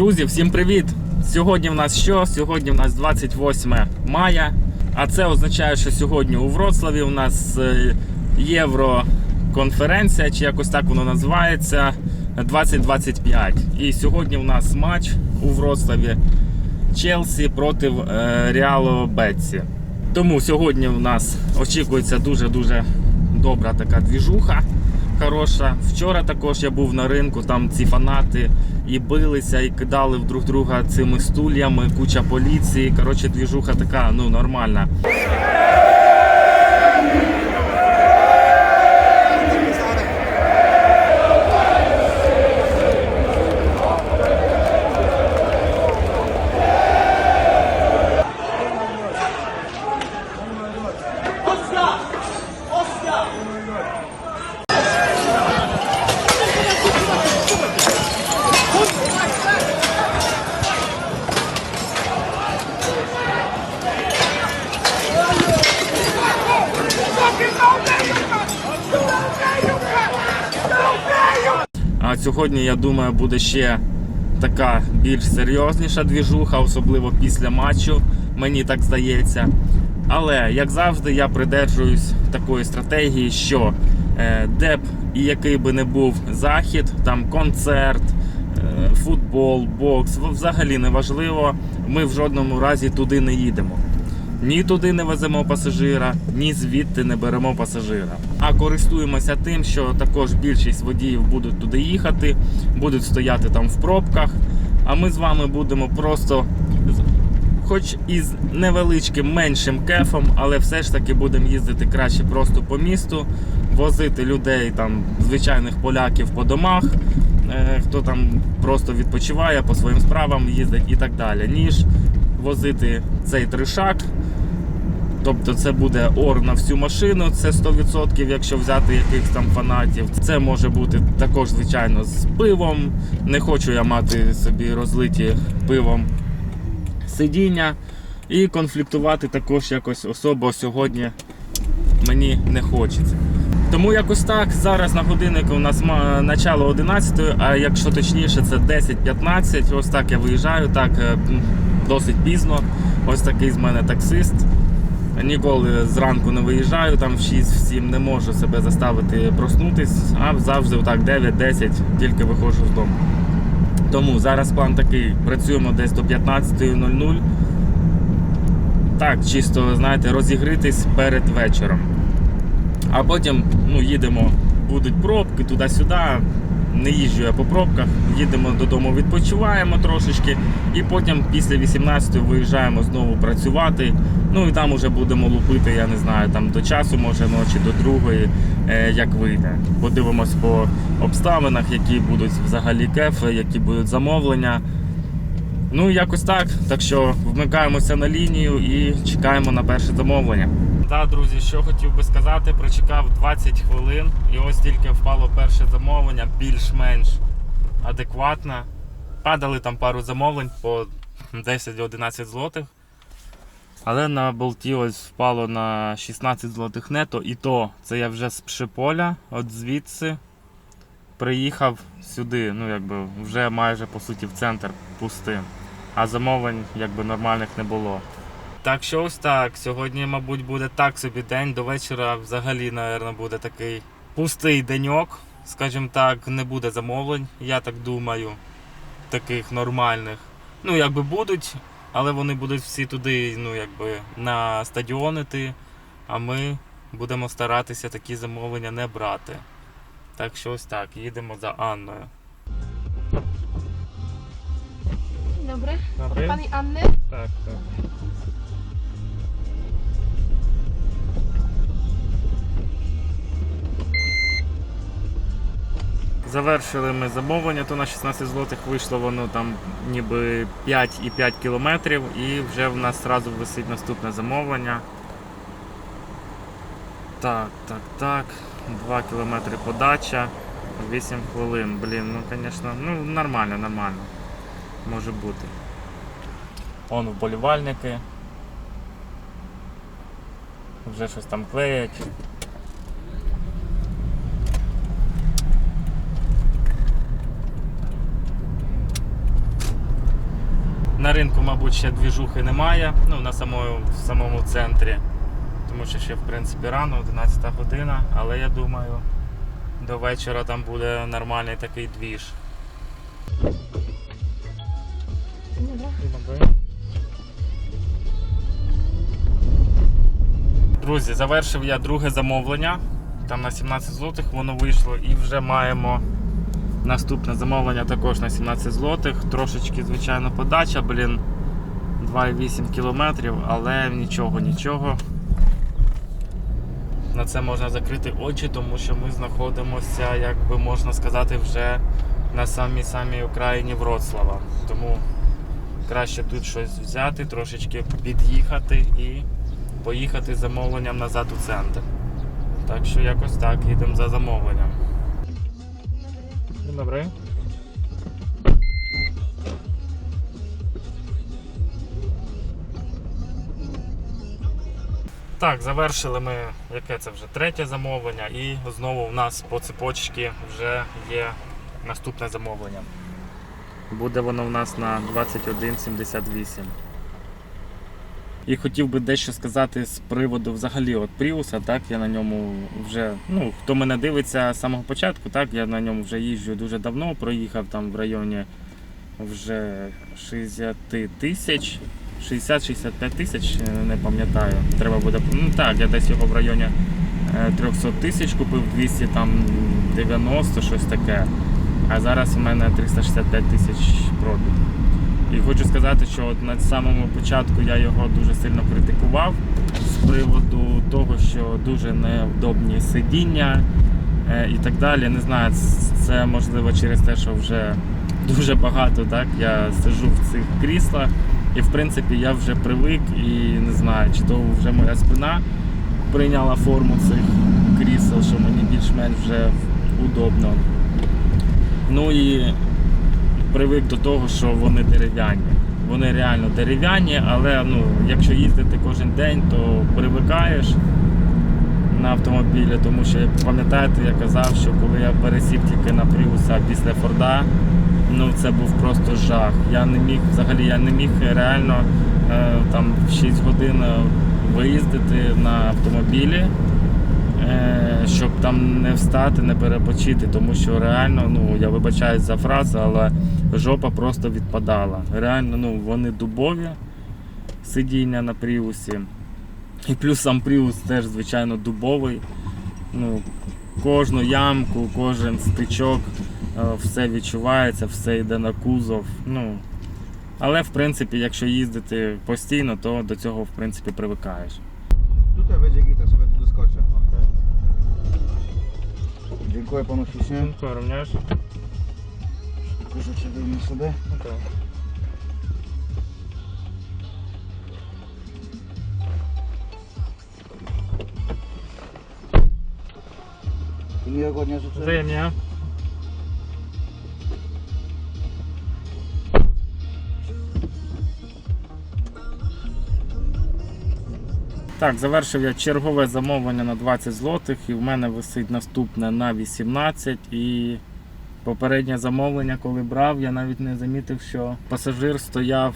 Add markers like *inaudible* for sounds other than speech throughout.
Друзі, всім привіт! Сьогодні в нас що? Сьогодні в нас 28 мая. А це означає, що сьогодні у Вроцлаві у нас е, євроконференція, чи якось так воно називається 2025. І сьогодні у нас матч у Вроцлаві Челсі проти е, Реало Бетсі. Тому сьогодні у нас очікується дуже-дуже добра така двіжуха. Хороша. Вчора також я був на ринку, там ці фанати і билися, і кидали в друг друга цими стульями, куча поліції. Коротше, двіжуха така, ну нормальна. Сьогодні, я думаю, буде ще така більш серйозніша двіжуха, особливо після матчу, мені так здається. Але, як завжди, я придержуюсь такої стратегії, що е, де б і який би не був захід, там концерт, е, футбол, бокс, взагалі не важливо, ми в жодному разі туди не їдемо. Ні туди не веземо пасажира, ні звідти не беремо пасажира. А користуємося тим, що також більшість водіїв будуть туди їхати, будуть стояти там в пробках. А ми з вами будемо просто, хоч із невеличким меншим кефом, але все ж таки будемо їздити краще просто по місту, возити людей, там, звичайних поляків по домах, е, хто там просто відпочиває по своїм справам, їздить і так далі, ніж возити цей тришак. Тобто це буде ор на всю машину, це 100%, якщо взяти якихось там фанатів. Це може бути також, звичайно, з пивом. Не хочу я мати собі розлиті пивом сидіння. І конфліктувати також якось особо сьогодні мені не хочеться. Тому якось так. Зараз на годиннику у нас начало 11, а якщо точніше, це 10-15. Ось так я виїжджаю, так е, досить пізно. Ось такий з мене таксист. Ніколи зранку не виїжджаю, там в 6-7 не можу себе заставити проснутись, а завжди отак 9-10 тільки виходжу з дому. Тому зараз план такий: працюємо десь до 15.00. Так, чисто, знаєте, розігритись перед вечором. А потім ну, їдемо, будуть пробки туди-сюди. Не їжджу я по пробках, їдемо додому, відпочиваємо трошечки, і потім після 18 виїжджаємо знову працювати. Ну і там вже будемо лупити, я не знаю, там до часу, може ночі, до другої, е, як вийде. Подивимось по обставинах, які будуть взагалі кефи, які будуть замовлення. Ну, якось так. Так що вмикаємося на лінію і чекаємо на перше замовлення. Так, друзі, що хотів би сказати, прочекав 20 хвилин і ось тільки впало перше замовлення, більш-менш адекватно. Падали там пару замовлень по 10-11 злотих. Але на болті ось впало на 16 злотих нето, і то це я вже з Пшиполя, от звідси приїхав сюди, ну якби вже майже по суті в центр пустим. А замовлень якби нормальних не було. Так що ось так. Сьогодні, мабуть, буде так собі день. До вечора взагалі, напевно, буде такий пустий деньок. Скажімо так, не буде замовлень, я так думаю, таких нормальних. Ну, якби будуть, але вони будуть всі туди, ну, якби на стадіони йти, а ми будемо старатися такі замовлення не брати. Так що ось так, їдемо за Анною. Dobry. Dobry. Pani Anny? Так, так. Завершили ми замовлення, то на 16 злотих вийшло воно там ніби 5,5 кілометрів і вже в нас одразу висить наступне замовлення. Так, так, так. 2 кілометри подача, 8 хвилин. Блін, ну звісно, ну нормально, нормально. Може бути. Вон вболівальники. Вже щось там клеять. На ринку, мабуть, ще двіжухи немає, ну, на самому, в самому центрі. Тому що ще, в принципі, рано, 11 година, але я думаю, до вечора там буде нормальний такий двіж. Друзі, завершив я друге замовлення. Там на 17 злотих воно вийшло і вже маємо наступне замовлення також на 17 злотих. Трошечки, звичайно, подача, блін, 2,8 кілометрів, але нічого, нічого. На це можна закрити очі, тому що ми знаходимося, як би можна сказати, вже на самій самій окраїні Вроцлава. Тому краще тут щось взяти, трошечки під'їхати і поїхати з замовленням назад у центр. Так що якось так, їдемо за замовленням. Добре. Так, завершили ми яке це вже третє замовлення, і знову в нас по цепочці вже є наступне замовлення. Буде воно в нас на 2178. І хотів би дещо сказати з приводу взагалі от Пріуса. Так, я на ньому вже, ну, хто мене дивиться з самого початку, так, я на ньому вже їжджу дуже давно, проїхав там в районі вже 60 тисяч. 60-65 тисяч, е, не пам'ятаю. Треба буде. Ну так, я десь його в районі е, 300 тисяч купив, 200 там 90, щось таке. А зараз у мене 365 тисяч пробіг. І хочу сказати, що от на самому початку я його дуже сильно критикував з приводу того, що дуже невдобні сидіння е, і так далі. Не знаю, це можливо через те, що вже дуже багато так, я сижу в цих кріслах. І в принципі я вже привик і не знаю, чи то вже моя спина прийняла форму цих крісел, що мені більш-менш вже удобно. Ну і привик до того, що вони дерев'яні. Вони реально дерев'яні, але ну, якщо їздити кожен день, то привикаєш на автомобілі, тому що пам'ятаєте, я казав, що коли я пересів тільки на Пріуса після Форда, ну це був просто жах. Я не міг взагалі я не міг реально е, там 6 годин е, виїздити на автомобілі щоб там не встати, не перепочити, тому що реально, ну я вибачаюсь за фразу, але жопа просто відпадала. Реально, ну вони дубові сидіння на пріусі. І плюс сам пріус теж, звичайно, дубовий. Ну, кожну ямку, кожен стичок, е, все відчувається, все йде на кузов. Ну, але в принципі, якщо їздити постійно, то до цього в принципі привикаєш. kółę ponosisz, nie? Kółę również. Tylko rzeczy wyjmij sobie. Okej. Okay. Miłego dnia życzę. Wzajemnie. Так, завершив я чергове замовлення на 20 злотих і в мене висить наступне на 18 і попереднє замовлення, коли брав, я навіть не замітив, що пасажир стояв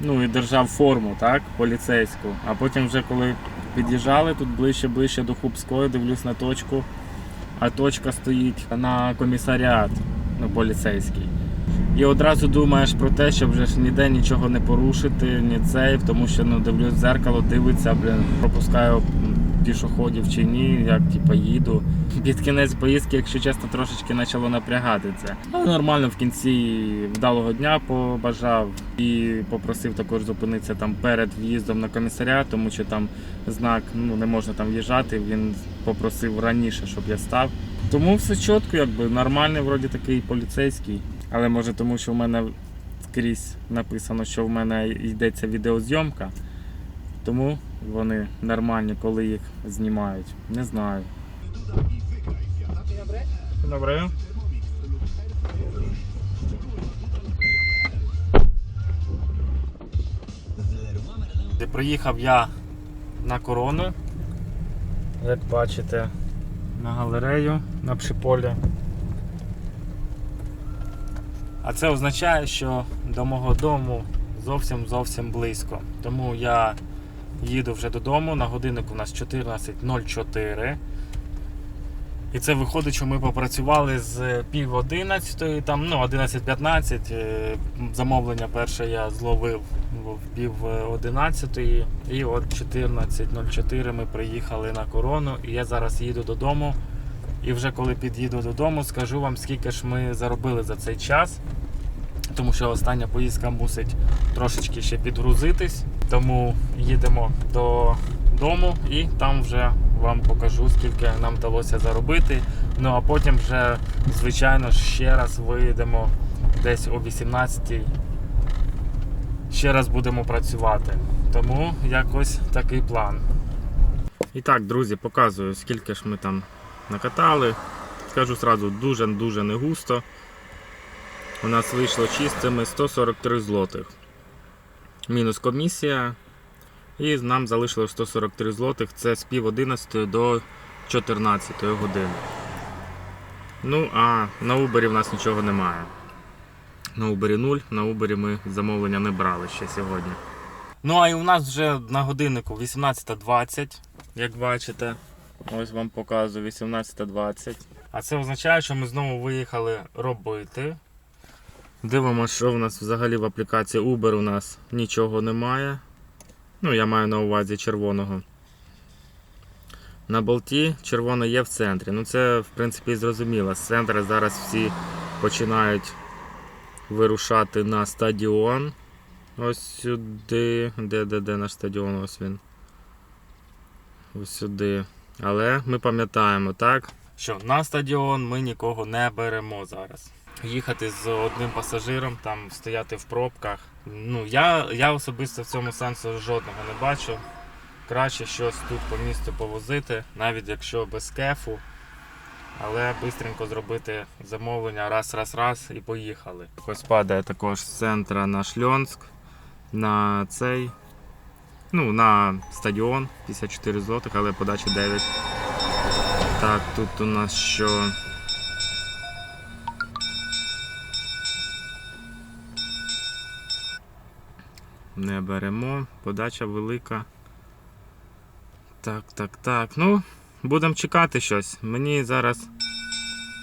ну, і держав форму, так, поліцейську. А потім вже коли під'їжджали тут ближче-ближче до Хубської, дивлюсь на точку, а точка стоїть на комісаріат ну, поліцейський. І одразу думаєш про те, щоб вже ніде нічого не порушити, ні цей, тому що ну, дивлюсь в дзеркало, дивиться, блін, пропускаю пішоходів чи ні, як типу, їду. Під кінець поїздки, якщо чесно, трошечки почало напрягати це. Але нормально в кінці вдалого дня побажав і попросив також зупинитися там перед в'їздом на комісаріат, тому що там знак ну, не можна там в'їжджати. Він попросив раніше, щоб я став. Тому все чітко, якби нормальний, вроді такий поліцейський. Але може тому, що в мене скрізь написано, що в мене йдеться відеозйомка. Тому вони нормальні, коли їх знімають. Не знаю. Добре. Приїхав я на корону. Як бачите, на галерею на Пшиполі. А це означає, що до мого дому зовсім зовсім близько. Тому я їду вже додому. На годиннику у нас 14.04. І це виходить, що ми попрацювали з пів одинадцятої, там ну 11.15. е, Замовлення перше я зловив в пів одинадцятої. І от 14.04 ми приїхали на корону. І я зараз їду додому. І вже коли під'їду додому, скажу вам, скільки ж ми заробили за цей час. Тому що остання поїздка мусить трошечки ще підгрузитись. Тому їдемо додому і там вже вам покажу, скільки нам вдалося заробити. Ну а потім вже, звичайно, ще раз виїдемо десь о 18-й. Ще раз будемо працювати. Тому якось такий план. І так, друзі, показую, скільки ж ми там накатали. Скажу сразу, дуже-дуже не густо. У нас вийшло чистими 143 злотих. Мінус комісія. І нам залишилось 143 злотих. Це з пів 11 до 14 години. Ну, а на Uber в нас нічого немає. На Uber 0, на Uber ми замовлення не брали ще сьогодні. Ну, а і у нас вже на годиннику 18.20, як бачите. Ось вам показую 18.20. А це означає, що ми знову виїхали робити. Дивимося, що в нас взагалі в аплікації Uber у нас нічого немає. Ну, я маю на увазі червоного. На болті червоно є в центрі. Ну це, в принципі, зрозуміло. З центру зараз всі починають вирушати на стадіон. Ось сюди. Де, де, де наш стадіон? Ось він. Ось сюди. Але ми пам'ятаємо, так? Що на стадіон ми нікого не беремо зараз. Їхати з одним пасажиром, там стояти в пробках. Ну, я, я особисто в цьому сенсу жодного не бачу. Краще щось тут по місту повозити, навіть якщо без кефу. Але швидко зробити замовлення раз, раз, раз і поїхали. Ось падає також з центра на Шльонськ, на цей. Ну, на стадіон 54 злотих, але подача 9. Так, тут у нас що. Не беремо, подача велика. Так, так, так. Ну, будемо чекати щось. Мені зараз,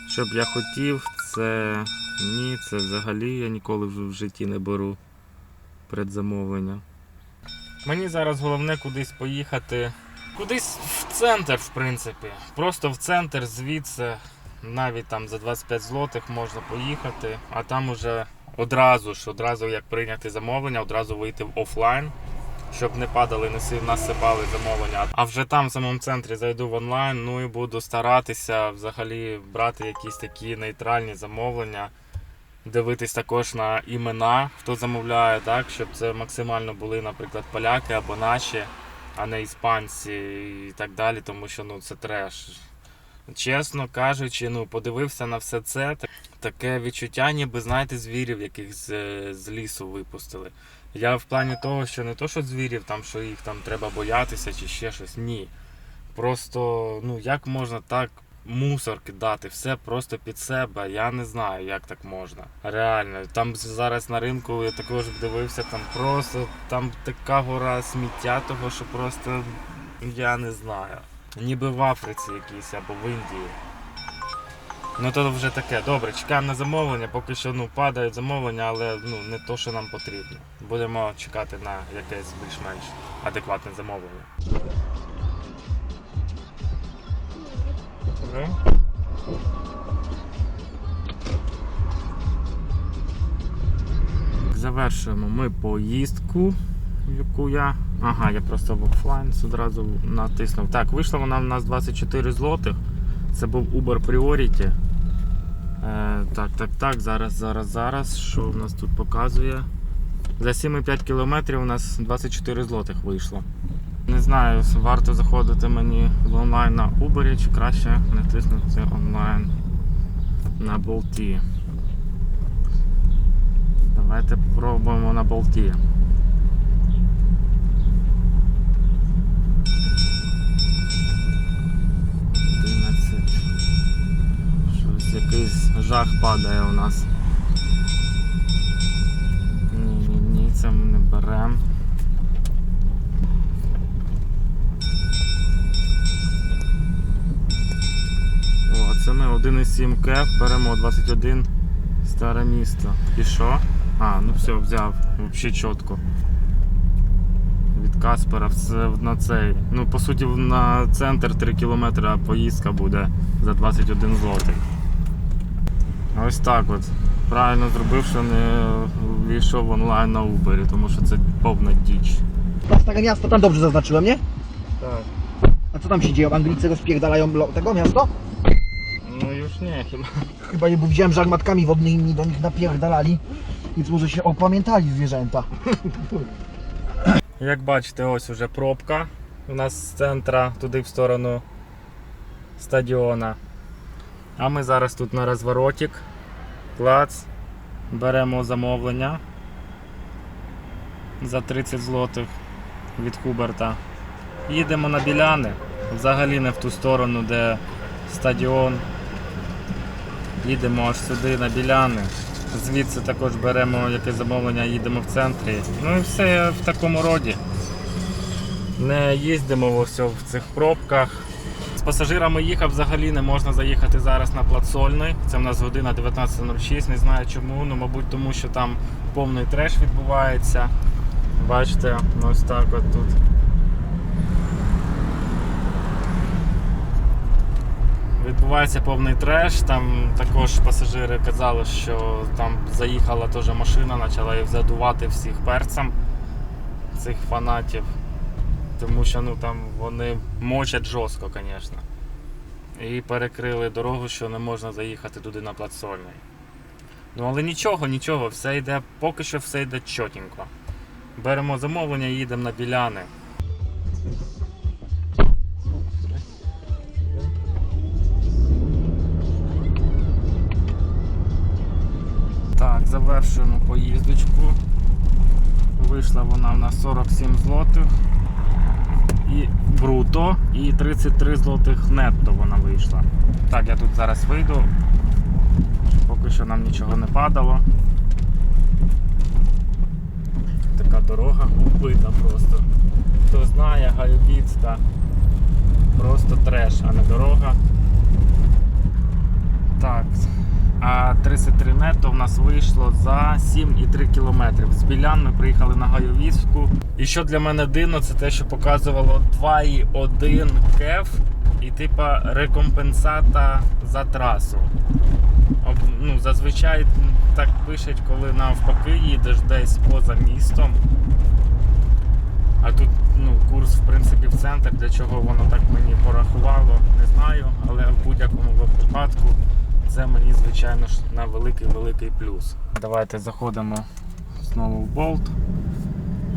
щоб я хотів, це. Ні, це взагалі я ніколи в житті не беру предзамовлення. Мені зараз головне кудись поїхати. Кудись в центр, в принципі. Просто в центр звідси, навіть там за 25 злотих можна поїхати, а там уже одразу ж, одразу як прийняти замовлення, одразу вийти в офлайн, щоб не падали, не си- насипали замовлення. А вже там в самому центрі зайду в онлайн, ну і буду старатися взагалі брати якісь такі нейтральні замовлення. Дивитись також на імена, хто замовляє, так, щоб це максимально були, наприклад, поляки або наші, а не іспанці і так далі, тому що ну, це треш. Чесно кажучи, ну, подивився на все це, так- таке відчуття, ніби знаєте, звірів, яких з, з лісу випустили. Я в плані того, що не то, що звірів, там, що їх там треба боятися чи ще щось. Ні. Просто, ну як можна так мусор кидати, все просто під себе. Я не знаю, як так можна. Реально, там зараз на ринку я також дивився, там просто там така гора сміття, того, що просто я не знаю. Ніби в Африці якійсь або в Індії. Ну то вже таке. Добре, чекаємо на замовлення, поки що ну, падають замовлення, але ну, не то, що нам потрібно. Будемо чекати на якесь більш-менш адекватне замовлення. Вже? Завершуємо ми поїздку, яку я. Ага, я просто в офлайн одразу натиснув. Так, вийшла вона в нас 24 злотих. Це був Uber Priority. Е, так, так, так, зараз, зараз, зараз. Що в нас тут показує? За 7,5 кілометрів у нас 24 злотих вийшло. Не знаю, варто заходити мені в онлайн на Uber чи краще натиснути онлайн на болті. Давайте спробуємо на болті. Щось якийсь жах падає у нас. Ні, ні, ні, це ми не беремо. Це ми 1,7 кеф, беремо 21 старе місто. І що? А, ну все, взяв. Взагалі чітко. Від Каспера все на цей. Ну, по суті, на центр 3 кілометри поїздка буде за 21 злотий. Ось так от. Правильно зробив, що не війшов онлайн на Uber, тому що це повна діч. Stare miasto, tam dobrze zaznaczyłem, nie? Tak. A co tam się dzieje? Anglicy rozpierdalają lo- tego miasto? Już nie, chyba. Chyba nie, bo widziałem, że armatkami wodnymi do nich napierdalali, więc może się opamiętali zwierzęta. Як бачите, ось уже пробка у нас з центра туди в сторону стадіона. А ми зараз тут на розворотик. Плац. Беремо замовлення за 30 злотих від Хуберта. Їдемо на біляни. Взагалі не в ту сторону, де стадіон. Їдемо аж сюди на біляни. Звідси також беремо якесь замовлення, їдемо в центрі. Ну і все в такому роді. Не їздимо ось в цих пробках. З пасажирами їхав взагалі не можна заїхати зараз на Плацольний. Це в нас година 19.06, не знаю чому, ну мабуть тому що там повний треш відбувається. Бачите, ось так от тут. Відбувається повний треш. Там також пасажири казали, що там заїхала теж машина, почала їх задувати всіх перцем цих фанатів. Тому що ну, там вони мочать жорстко, звісно. І перекрили дорогу, що не можна заїхати туди на плацольний. Ну але нічого, нічого, все йде, поки що все йде чотенько. Беремо замовлення, їдемо на біляни. Так, завершуємо поїздочку. Вийшла вона в нас 47 злотих і бруто, і 33 злотих нетто вона вийшла. Так, я тут зараз вийду. Поки що нам нічого не падало. Така дорога убита просто. Хто знає, Гайобіцька. Просто треш, а не дорога. Так. А 33 нетто в нас вийшло за 7,3 кілометрів. З Білян ми приїхали на Гайовіську. І що для мене дивно, це те, що показувало 2,1 кеф і типа рекомпенсата за трасу. Ну, зазвичай так пишуть, коли навпаки їдеш десь поза містом. А тут ну, курс, в принципі, в центр, для чого воно так мені порахувало, не знаю. Але в будь-якому випадку це мені, звичайно ж, на великий-великий плюс. Давайте заходимо знову в болт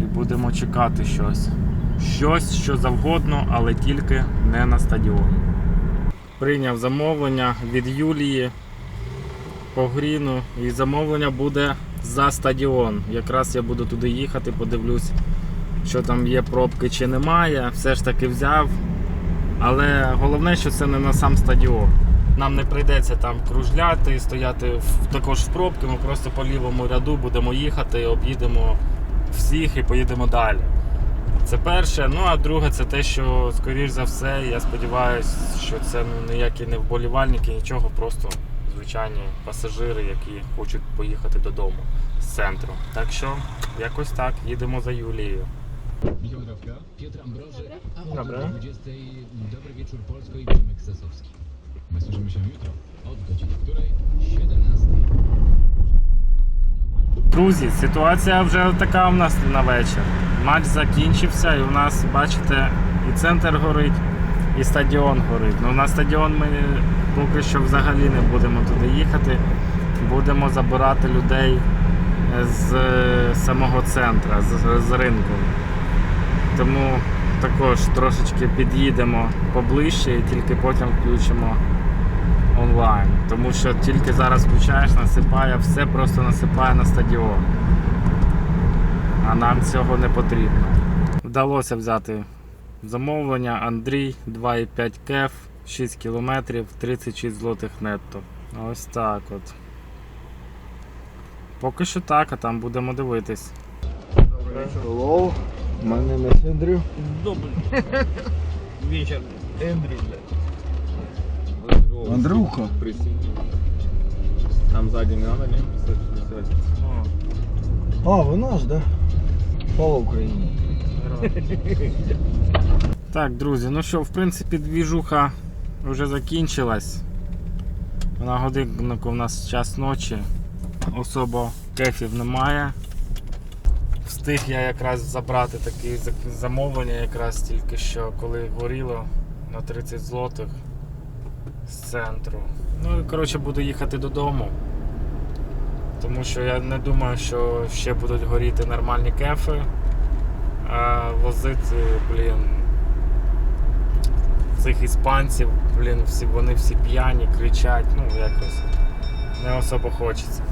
і будемо чекати щось. Щось, що завгодно, але тільки не на стадіоні. Прийняв замовлення від Юлії по гріну, і замовлення буде за стадіон. Якраз я буду туди їхати, подивлюсь, що там є пробки чи немає. Все ж таки взяв. Але головне, що це не на сам стадіон. Нам не прийдеться там кружляти, стояти в, також в пробки. Ми просто по лівому ряду будемо їхати, об'їдемо всіх і поїдемо далі. Це перше. Ну а друге, це те, що, скоріш за все, я сподіваюся, що це ну, ніякі не вболівальники, нічого, просто звичайні пасажири, які хочуть поїхати додому з центру. Так що, якось так, їдемо за Юлією. Michał Grafka, Piotr Ambroży, a o 20 Dobry Wieczór Polsko i Przemek Sasowski. My słyszymy się jutro, od godziny której? 17. Друзі, ситуація вже така у нас на вечір. Матч закінчився, і у нас, бачите, і центр горить, і стадіон горить. Ну на стадіон ми поки що взагалі не будемо туди їхати. Будемо забирати людей з е, самого центра, з, з ринку. Тому також трошечки під'їдемо поближче і тільки потім включимо онлайн. Тому що тільки зараз включаєш, насипає, все просто насипає на стадіон. А нам цього не потрібно. Вдалося взяти замовлення Андрій 2,5 кеф, 6 кілометрів, 36 злотих нетто. Ось так от. Поки що так, а там будемо дивитись. Hello, my name is Andrew. Добрый вечер, Эндрю, *laughs* блядь. Андрюха. Там сзади не надо, не? А, ви наш, да? Слава Україні. *laughs* Так, друзі, ну що, в принципі, двіжуха вже закінчилась. На годиннику в нас час ночі. Особо кефів немає. Встиг я якраз забрати таке замовлення, якраз тільки що, коли горіло на 30 злотих з центру. Ну і коротше буду їхати додому. Тому що я не думаю, що ще будуть горіти нормальні кефи. А возити, блін, цих іспанців, блін, всі, вони всі п'яні, кричать, ну якось не особо хочеться.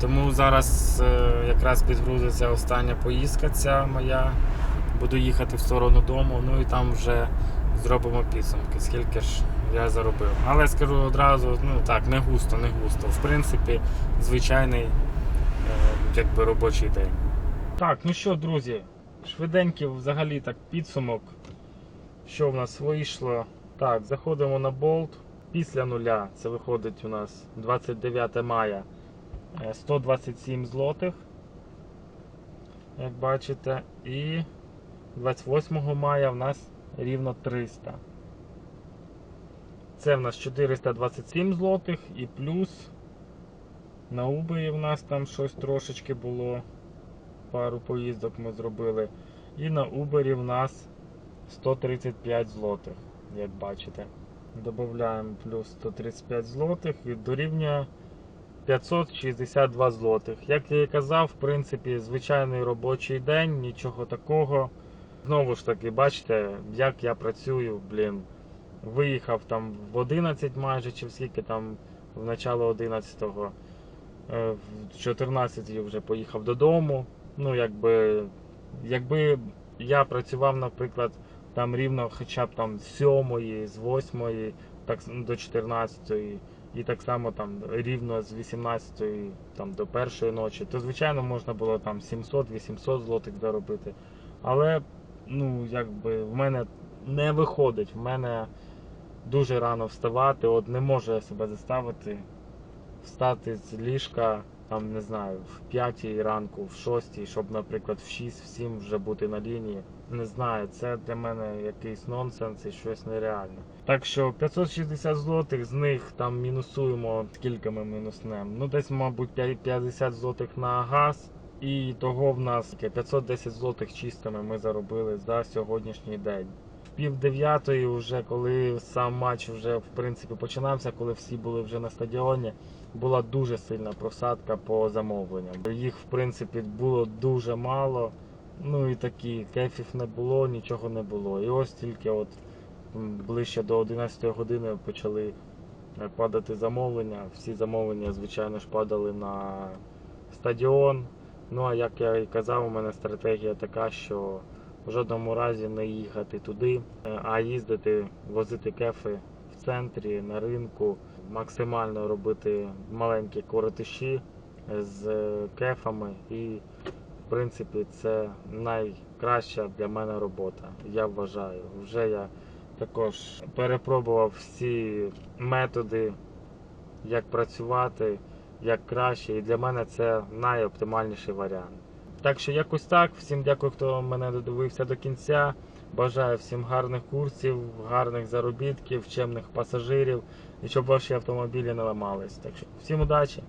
Тому зараз е, якраз підгрузиться остання поїздка ця моя. Буду їхати в сторону дому, ну і там вже зробимо підсумки, скільки ж я заробив. Але скажу одразу, ну так, не густо, не густо. В принципі, звичайний е, якби робочий день. Так, ну що, друзі, швиденький взагалі так підсумок. Що в нас вийшло? Так, заходимо на болт. Після нуля це виходить у нас 29 мая е, 127 злотих. Як бачите, і 28 мая в нас рівно 300. Це в нас 427 злотих і плюс на Uber в нас там щось трошечки було. Пару поїздок ми зробили. І на Uber в нас 135 злотих, як бачите. Додаємо плюс 135 злотих і дорівнює 562 злотих. Як я і казав, в принципі, звичайний робочий день, нічого такого. Знову ж таки, бачите, як я працюю, блін. Виїхав там в 11 майже, чи скільки там в начало 11-го. Е, В 14 вже поїхав додому. Ну, якби, якби я працював, наприклад, там рівно хоча б там з 7, з 8 так, до 14 і так само там рівно з 18 там, до першої ночі, то звичайно можна було там 700-800 злотих заробити. Але ну, якби в мене не виходить. В мене дуже рано вставати, от не можу я себе заставити встати з ліжка, там не знаю, в 5 ранку, в 6, щоб, наприклад, в 6-7 вже бути на лінії. Не знаю, це для мене якийсь нонсенс і щось нереальне. Так що 560 злотих, з них там мінусуємо, скільки ми мінуснемо. Ну, десь, мабуть, 50 злотих на газ. І того в нас 510 злотих чистими ми заробили за сьогоднішній день. Пів дев'ятої, вже коли сам матч вже в принципі починався, коли всі були вже на стадіоні, була дуже сильна просадка по замовленням. Їх в принципі було дуже мало. Ну і такі кефів не було, нічого не було. І ось тільки от ближче до 11 години почали е, падати замовлення. Всі замовлення, звичайно ж, падали на стадіон. Ну а як я і казав, у мене стратегія така, що в жодному разі не їхати туди, е, а їздити, возити кефи в центрі, на ринку, максимально робити маленькі коротиші з е, кефами. І в принципі це найкраща для мене робота. Я вважаю. Вже я також перепробував всі методи, як працювати, як краще. І для мене це найоптимальніший варіант. Так що якось так. Всім дякую, хто мене додивився до кінця. Бажаю всім гарних курсів, гарних заробітків, чемних пасажирів і щоб ваші автомобілі не ламались. Так що всім удачі!